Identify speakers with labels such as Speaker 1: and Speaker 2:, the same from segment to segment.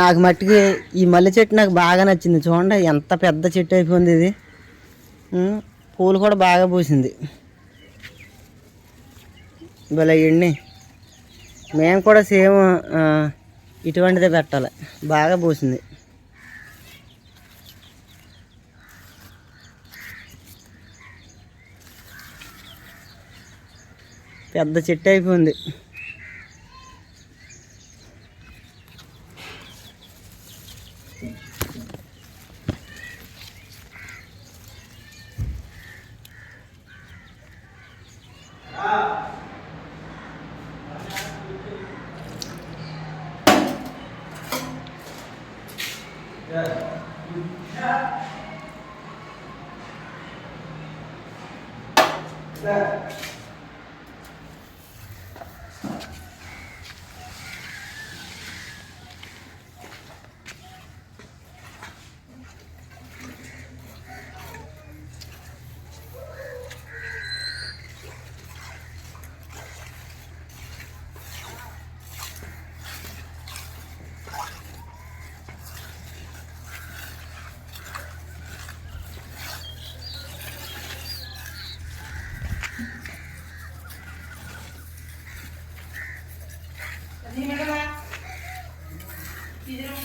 Speaker 1: నాకు మట్టికి ఈ మల్లె చెట్టు నాకు బాగా నచ్చింది. చూడండి ఎంత పెద్ద చెట్టు అయిపోయింది ఇది. పూలు కూడా బాగా పూసింది. భలే ఎండి. మేము కూడా సేమ్ ఇటువంటిదే పెట్టాలి. బాగా పూసింది. పెద్ద చెట్టు అయిపోయింది. Yeah. Yeah. Yeah. ഇതിനും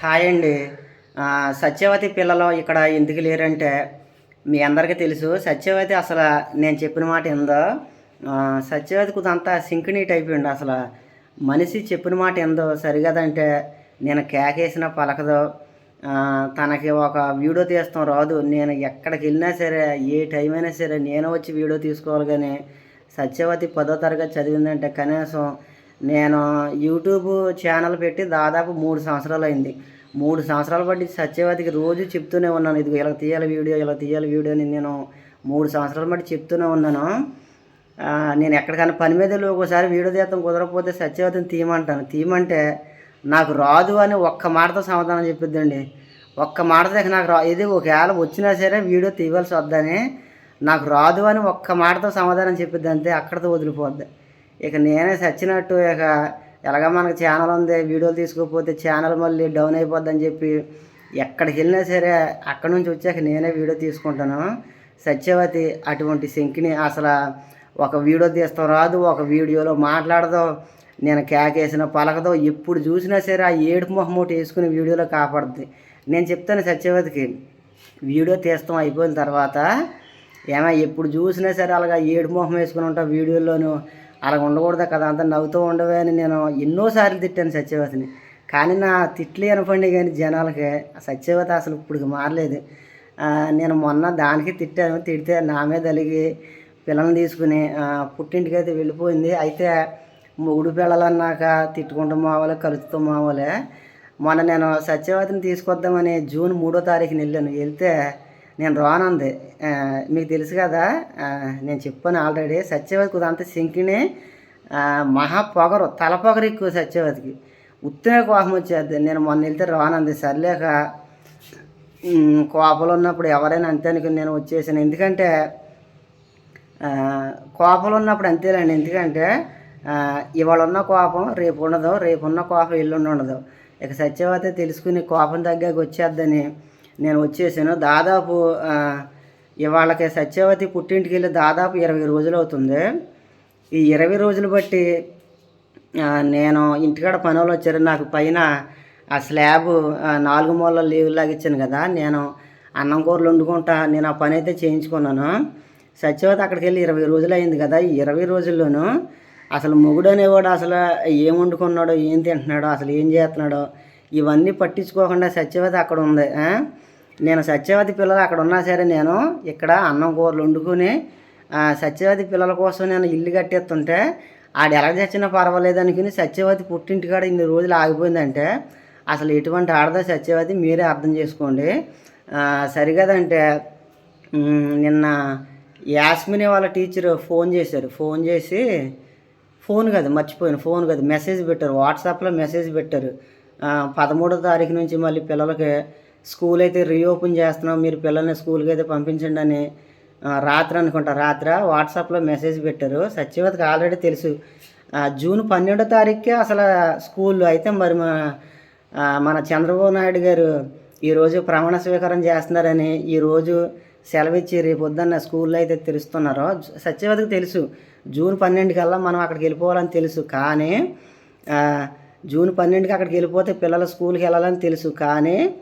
Speaker 1: హాయ్ అండి. సత్యవతి పిల్లలు ఇక్కడ ఎందుకు లేరంటే మీ అందరికీ తెలుసు సత్యవతి అసలు నేను చెప్పిన మాట ఏందో ఆ, సత్యవతి కుదంతా సింకినీ టైప్ అసలు. మనిషి చెప్పిన మాట ఏందో సరిగదంటే నేను కేకేసిన పలకదో తనకి ఒక వీడియో తీస్తాం రాదు. నేను ఎక్కడికి వెళ్ళినా సరే ఏ టైం అయినా సరే నేను వచ్చి వీడియో తీసుకోవాలి కానీ సత్యవతి పదో తరగతి చదివిందంటే కనీసం నేను యూట్యూబ్ ఛానల్ పెట్టి దాదాపు మూడు సంవత్సరాలు అయింది. మూడు సంవత్సరాలు బట్టి సత్యవతికి రోజు చెప్తూనే ఉన్నాను. ఇది ఇలా తీయాలి వీడియో ఇలా తీయాలి వీడియో అని నేను మూడు సంవత్సరాలు బట్టి చెప్తూనే ఉన్నాను. నేను ఎక్కడికైనా పని మీద ఒకసారి వీడియో తీస్తాం కుదరకపోతే సత్యవతిని తీయమంటాను. తీయమంటే నాకు రాదు అని ఒక్క మాటతో సమాధానం చెప్పిద్దండి. ఒక్క మాటతో ఇక నాకు రా ఇది ఒకవేళ వచ్చినా సరే వీడియో తీయవలసి వద్దని నాకు రాదు అని ఒక్క మాటతో సమాధానం చెప్పిద్ది అంతే అక్కడితో వదిలిపోద్ది. ఇక నేనే చచ్చినట్టు ఇక ఎలాగ మనకు ఛానల్ ఉంది వీడియోలు తీసుకోకపోతే ఛానల్ మళ్ళీ డౌన్ అయిపోద్దని చెప్పి ఎక్కడికి వెళ్ళినా సరే అక్కడ నుంచి వచ్చాక నేనే వీడియో తీసుకుంటాను. సత్యవతి అటువంటి శంకిని అసలు ఒక వీడియో తీస్తాం రాదు ఒక వీడియోలో మాట్లాడదాం నేను కేకేసిన పలకదో ఎప్పుడు చూసినా సరే ఆ ఏడుపు మొహం ఒకటి వేసుకుని వీడియోలో కాపాడుద్ది. నేను చెప్తాను సత్యవతికి వీడియో తీస్తాం అయిపోయిన తర్వాత ఏమైనా ఎప్పుడు చూసినా సరే అలాగా ఏడు మొహం వేసుకుని ఉంటావు వీడియోలోను అలా ఉండకూడదు కదా అంతా నవ్వుతూ ఉండవే అని నేను ఎన్నోసార్లు తిట్టాను సత్యవతిని. కానీ నా తిట్లు అనపండి కానీ జనాలకి సత్యవతి అసలు ఇప్పుడు మారలేదు. నేను మొన్న దానికి తిట్టాను తిడితే నా మీద అలిగి పిల్లల్ని తీసుకుని పుట్టింటికైతే వెళ్ళిపోయింది. అయితే మొగుడు పిల్లలన్నాక తిట్టుకుంటూ మావాలే కలుస్తూ మావాలే. మొన్న నేను సత్యవతిని తీసుకొద్దామని జూన్ మూడో తారీఖున వెళ్ళాను. వెళ్తే నేను రానుంది. మీకు తెలుసు కదా నేను చెప్పాను ఆల్రెడీ సత్యవతికి కుదంతా సింకిని మహా పొగరు తల పొగరు ఎక్కువ సత్యవతికి. ఉత్తమే కోపం వచ్చేది. నేను మొన్న వెళ్తే రానంది. సర్లేక కోపలు కోపంలో ఉన్నప్పుడు ఎవరైనా అంతే అనుకుని నేను వచ్చేసాను. ఎందుకంటే ఆ, కోపంలో ఉన్నప్పుడు అంతేలేండి. ఎందుకంటే ఇవాళ ఉన్న కోపం రేపు ఉండదు రేపు ఉన్న కోపం ఎల్లుండి ఉండదు ఇక సత్యవతి తెలుసుకుని కోపం తగ్గాక వచ్చేద్దని నేను వచ్చేసాను. దాదాపు ఇవాళకి సత్యవతి పుట్టింటికి వెళ్ళి దాదాపు ఇరవై రోజులు అవుతుంది ఈ ఇరవై రోజులు బట్టి నేను ఇంటికాడ పనులు వచ్చారు. నాకు పైన ఆ స్లాబ్ నాలుగు మూలల లీవ్ లాగా ఇచ్చాను కదా. నేను అన్నం కూరలు వండుకుంటా నేను ఆ పని అయితే చేయించుకున్నాను. సత్యవతి అక్కడికి వెళ్ళి ఇరవై రోజులు అయింది కదా. ఈ ఇరవై రోజుల్లోనూ అసలు మొగుడు అనేవాడు అసలు ఏం వండుకున్నాడో ఏం తింటున్నాడో అసలు ఏం చేస్తున్నాడో ఇవన్నీ పట్టించుకోకుండా సత్యవతి అక్కడ ఉంది. నేను సత్యవతి పిల్లలు అక్కడ ఉన్నా సరే నేను ఇక్కడ అన్నం కూరలు వండుకుని సత్యవతి పిల్లల కోసం నేను ఇల్లు కట్టేస్తుంటే ఆడు ఎలా చచ్చినా పర్వాలేదు అనుకుని సత్యవతి పుట్టింటికాడ ఇన్ని రోజులు ఆగిపోయిందంటే అసలు ఎటువంటి ఆడదో సత్యవతి? మీరే అర్థం చేసుకోండి. సరిగదంటే నిన్న యాస్మిని వాళ్ళ టీచర్ ఫోన్ చేశారు. ఫోన్ చేసి ఫోన్ కాదు మర్చిపోయాను. ఫోన్ కాదు మెసేజ్ పెట్టారు. వాట్సాప్లో మెసేజ్ పెట్టారు. పదమూడో తారీఖు నుంచి మళ్ళీ పిల్లలకి స్కూల్ అయితే రీఓపెన్ చేస్తున్నాం మీరు పిల్లల్ని స్కూల్కి అయితే పంపించండి అని రాత్రి అనుకుంటా రాత్ర వాట్సాప్లో మెసేజ్ పెట్టారు. సత్యవతికి ఆల్రెడీ తెలుసు. జూన్ పన్నెండో తారీఖుకే అసలు స్కూల్ అయితే మరి మా మన చంద్రబాబు నాయుడు గారు ఈరోజు ప్రమాణ స్వీకారం చేస్తున్నారని ఈరోజు సెలవిచ్చి రేపు పొద్దున్న స్కూల్లో అయితే తెలుస్తున్నారో. సత్యవతికి తెలుసు. జూన్ పన్నెండు కల్లా మనం అక్కడికి వెళ్ళిపోవాలని తెలుసు. కానీ జూన్ పన్నెండుకి అక్కడికి వెళ్ళిపోతే పిల్లలు స్కూల్కి వెళ్ళాలని తెలుసు. కానీ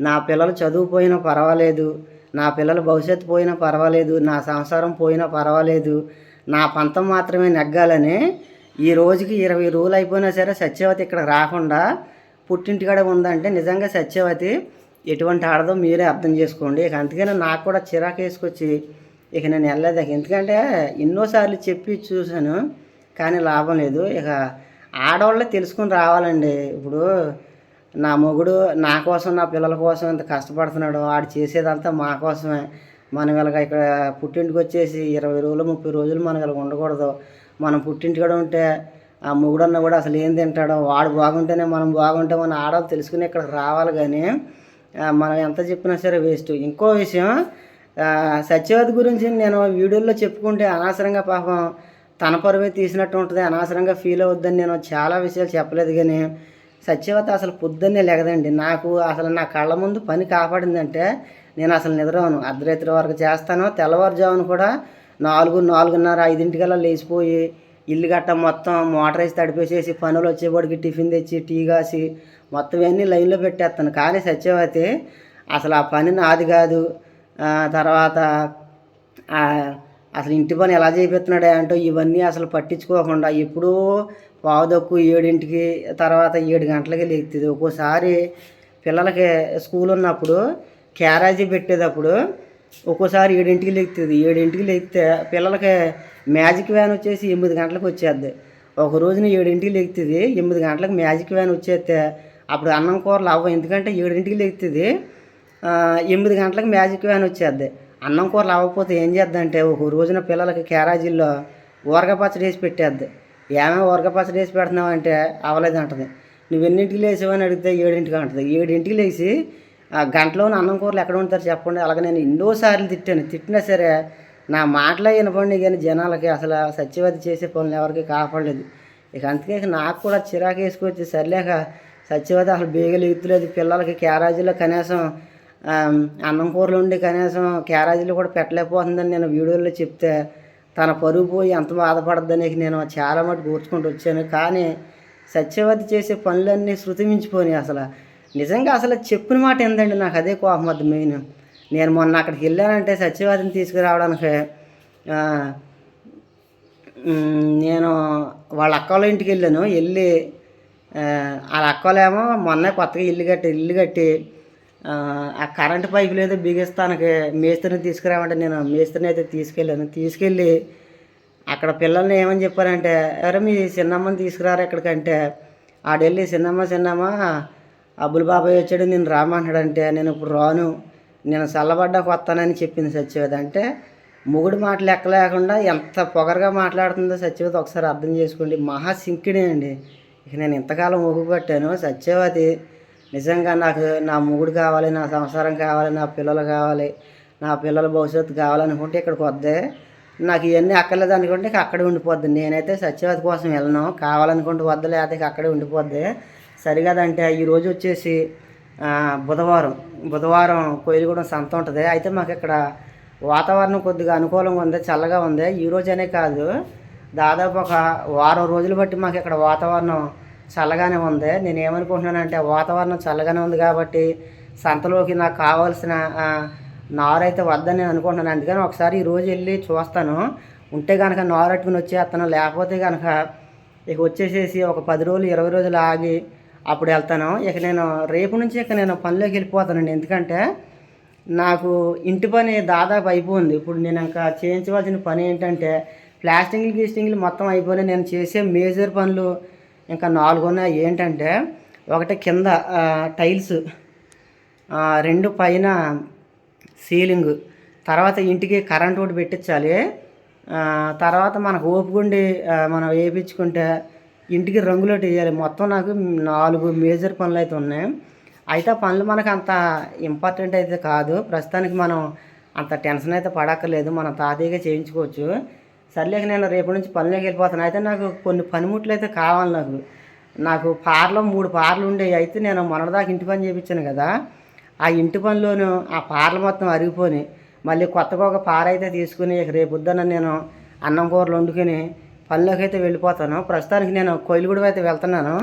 Speaker 1: నా పిల్లలు చదువుపోయినా పర్వాలేదు. నా పిల్లల భవిష్యత్తు పోయినా పర్వాలేదు. నా సంసారం పోయినా పర్వాలేదు. నా పంతం మాత్రమే నెగ్గాలని ఈ రోజుకి ఇరవై రోజులు అయిపోయినా సరే సత్యవతి ఇక్కడ రాకుండా పుట్టింటికాడే ఉందంటే నిజంగా సత్యవతి ఎటువంటి ఆడదో మీరే అర్థం చేసుకోండి. ఇక అందుకనే నాకు కూడా చిరాకు వేసుకొచ్చి ఇక నేను వెళ్ళలేదు. ఇక ఎందుకంటే ఎన్నోసార్లు చెప్పి చూశాను కానీ లాభం లేదు. ఇక ఆడవాళ్ళే తెలుసుకుని రావాలండి. ఇప్పుడు నా మొగుడు నా కోసం నా పిల్లల కోసం ఎంత కష్టపడుతున్నాడు. ఆడు చేసేదంతా మా కోసమే. మనం ఇలాగ ఇక్కడ పుట్టింటికి వచ్చేసి ఇరవై రోజులు ముప్పై రోజులు మనం ఇలా ఉండకూడదు. మనం పుట్టింటికడ ఉంటే ఆ మొగుడన్న కూడా అసలు ఏం తింటాడో వాడు బాగుంటేనే మనం బాగుంటే మన ఆడవాళ్ళు తెలుసుకుని ఇక్కడికి రావాలి. కానీ మనం ఎంత చెప్పినా సరే వేస్ట్. ఇంకో విషయం ఆ, సత్యవతి గురించి నేను వీడియోలో చెప్పుకుంటే అనవసరంగా పాపం తన పరువే తీసినట్టు ఉంటుంది అనవసరంగా ఫీల్ అవుద్దని నేను చాలా విషయాలు చెప్పలేదు కానీ సత్యవత అసలు పొద్దున్నే లేదండి నాకు అసలు నా కళ్ళ ముందు పని కాపాడిందంటే నేను అసలు నిద్రవను అర్ధరాత్రి వరకు చేస్తాను. తెల్లవారుజామును కూడా నాలుగు నాలుగున్నర ఐదింటికల్లా లేచిపోయి ఇల్లు గట్ట మొత్తం మోటార్ వేసి తడిపేసేసి పనులు వచ్చేవాడికి టిఫిన్ తెచ్చి టీ కాసి మొత్తం ఇవన్నీ లైన్లో పెట్టేస్తాను. కానీ సత్యవతి అసలు ఆ పని నాది కాదు. తర్వాత అసలు ఇంటి పని ఎలా చేపిస్తున్నాడే అంటే ఇవన్నీ అసలు పట్టించుకోకుండా ఎప్పుడూ పావుదక్కు ఏడింటికి తర్వాత ఏడు గంటలకి లేస్తుంది ఒక్కోసారి పిల్లలకి స్కూల్ ఉన్నప్పుడు క్యారేజీ పెట్టేటప్పుడు ఒక్కోసారి ఏడింటికి లెగుతుంది ఏడింటికి లెగితే పిల్లలకి మ్యాజిక్ వ్యాన్ వచ్చేసి ఎనిమిది గంటలకు వచ్చేద్ది. ఒక రోజున ఏడింటికి లెగుతుంది ఎనిమిది గంటలకు మ్యాజిక్ వ్యాన్ వచ్చేస్తే అప్పుడు అన్నం కూరలు అవ్వ. ఎందుకంటే ఏడింటికి లెగుతుంది ఎనిమిది గంటలకు మ్యాజిక్ వ్యాన్ వచ్చేద్ది. అన్నం కూరలు అవ్వకపోతే ఏం చేద్దంటే ఒక రోజున పిల్లలకి క్యారాజీల్లో ఊరగ పచ్చడి వేసి పెట్టేద్ది. ఏమే ఊరగ పచ్చడి వేసి పెడుతున్నావు అంటే అవ్వలేదు అంటది నువ్వు ఎన్నింటికి లేచావని అడిగితే ఏడింటికి అంటది. ఏడింటికి లేచి గంటలోని అన్నం కూరలు ఎక్కడ ఉంటారు చెప్పండి. అలాగే నేను ఎన్నోసార్లు తిట్టాను. తిట్టినా సరే నా మాటలే వినపండి కానీ జనాలకి అసలు సత్యవతి చేసే పనులు ఎవరికి కాపాడలేదు. ఇక అందుకే నాకు కూడా చిరాకు వేసుకొచ్చి సర్లేక సత్యవతి అసలు బేగలు ఎత్తులేదు పిల్లలకి క్యారేజీలో కనీసం అన్నం కూరలు ఉండి కనీసం క్యారేజీలు కూడా పెట్టలేకపోతుందని నేను వీడియోలో చెప్తే తన పరుగు పోయి ఎంత బాధపడద్దని నేను చాలా మటు కూర్చుకుంటూ వచ్చాను. కానీ సత్యవతి చేసే పనులన్నీ శృతిమించిపోయినాయి అసలు. నిజంగా అసలు చెప్పిన మాట ఏందండి? నాకు అదే కోపం వద్దు మెయిన్. నేను మొన్న అక్కడికి వెళ్ళానంటే సత్యవాదిని తీసుకురావడానికి నేను వాళ్ళ అక్క వాళ్ళ ఇంటికి వెళ్ళాను. వెళ్ళి వాళ్ళ అక్కలేమో మొన్న కొత్తగా ఇల్లు కట్టి ఇల్లు కట్టి ఆ, కరెంటు కరెంట్ పైపులు ఏదో బిగిస్తానికి మేస్త్రిని తీసుకురామంటే నేను మేస్త్రిని అయితే తీసుకెళ్ళాను. తీసుకెళ్ళి అక్కడ పిల్లల్ని ఏమని చెప్పారంటే ఎవరో మీ చిన్నమ్మని తీసుకురారు ఎక్కడికంటే ఆడెళ్ళి చిన్నమ్మ చిన్నమ్మ అబ్బుల్ బాబాయ్ వచ్చాడు నేను రామంటాడంటే నేను ఇప్పుడు రాను నేను చల్లబడ్డాక వస్తానని చెప్పింది సత్యవేద. అంటే మొగుడు మాటలు ఎక్కలేకుండా ఎంత పొగరగా మాట్లాడుతుందో సత్యవతి ఒకసారి అర్థం చేసుకోండి. మహా సింకిడే అండి ఇక నేను ఇంతకాలం మొగ్గు సత్యవతి నిజంగా నాకు నా మొగుడు కావాలి నా సంసారం కావాలి నా పిల్లలు కావాలి నా పిల్లల భవిష్యత్తు కావాలనుకుంటే ఇక్కడికి వద్దే. నాకు ఇవన్నీ అక్కర్లేదు అనుకుంటే ఇక అక్కడే ఉండిపోద్ది. నేనైతే సత్యవతి కోసం వెళ్ళను. కావాలనుకుంటే వద్ద లేకపోతే అక్కడే ఉండిపోద్ది. సరిగదంటే ఈరోజు వచ్చేసి బుధవారం. బుధవారం కోయిలగూడెం సంత ఉంటుంది. అయితే మాకు ఇక్కడ వాతావరణం కొద్దిగా అనుకూలంగా ఉంది చల్లగా ఉంది. ఈ రోజనే కాదు దాదాపు ఒక వారం రోజులు బట్టి మాకు ఇక్కడ వాతావరణం చల్లగానే ఉంది. నేను ఏమనుకుంటున్నానంటే వాతావరణం చల్లగానే ఉంది కాబట్టి సంతలోకి నాకు కావాల్సిన నారు అయితే వద్దని నేను అనుకుంటున్నాను. అందుకని ఒకసారి ఈ రోజు వెళ్ళి చూస్తాను. ఉంటే కనుక నారట్టుకుని వచ్చేస్తాను లేకపోతే కనుక ఇక వచ్చేసేసి ఒక పది రోజులు ఇరవై రోజులు ఆగి అప్పుడు వెళ్తాను. ఇక నేను రేపు నుంచి ఇక నేను పనిలోకి వెళ్ళిపోతానండి. ఎందుకంటే నాకు ఇంటి పని దాదాపు అయిపోయింది. ఇప్పుడు నేను ఇంకా చేయించవలసిన పని ఏంటంటే ప్లాస్టింగ్లు గీస్టింగ్లు మొత్తం అయిపోయినాయి. నేను చేసే మేజర్ పనులు ఇంకా నాలుగు ఉన్నాయి. ఏంటంటే ఒకటి కింద టైల్స్ రెండు పైన సీలింగ్ తర్వాత ఇంటికి కరెంట్ ఒకటి పెట్టించాలి. తర్వాత మనకు ఓపుకుండి మనం వేయించుకుంటే ఇంటికి రంగులోటి వేయాలి. మొత్తం నాకు నాలుగు మేజర్ పనులు అయితే ఉన్నాయి. అయితే ఆ పనులు మనకు అంత ఇంపార్టెంట్ అయితే కాదు. ప్రస్తుతానికి మనం అంత టెన్షన్ అయితే పడక్కర్లేదు. మనం తాతయ్యగా చేయించుకోవచ్చు. సర్లేక నేను రేపు నుంచి పనులకి వెళ్ళిపోతాను. అయితే నాకు కొన్ని పనిముట్లు అయితే కావాలి నాకు. నాకు పార్లో మూడు పార్లు ఉండేవి అయితే నేను మొన్నటిదాకా ఇంటి పని చేయించాను కదా. ఆ ఇంటి పనిలోను ఆ పార్లు మొత్తం అరిగిపోయి మళ్ళీ కొత్తగా ఒక పార అయితే తీసుకుని రేపు వద్దన నేను అన్నం కూరలు వండుకొని పనిలోకి అయితే వెళ్ళిపోతాను. ప్రస్తుతానికి నేను కొయిలుగూడెం అయితే వెళ్తున్నాను.